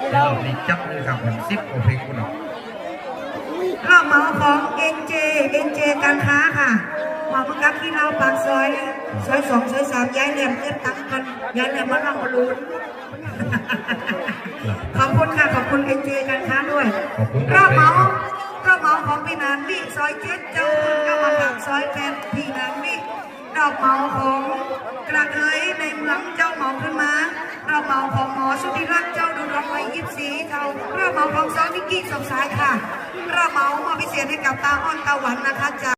พี่เดี๋ยวน้องเราดีจับเลยครับผมซิปโอเพกุนอรอบเหมาของเอ็นเจเอ็นเจการค้าค่ะหมอมังกักที่เราปากซอย ซอยสองซอยสามย้ายแหลมเก็บตังค์กันย้ายแหลมมาลองมาลุ้นขอบคุณค่ะ ขอบคุณเอ็นเจการค้าด้วยขอบคุณรอบเหมารอบเหมาของพี่นานวิซอยเจ็ดเจ้าคุณกรรมการซอยแปดพี่นานวิรอบเหมาของกระเทย ลังเจ้าเหมาขึ้นมาเราเมาของหมอสุธิรักเจ้าดูร้องไว้ยิบสีเจ้าราเมาของซอยนิกกี้สมสายค่ะเราเมามาพิเศษให้กับตาอ้อนตาหวันนะคะจา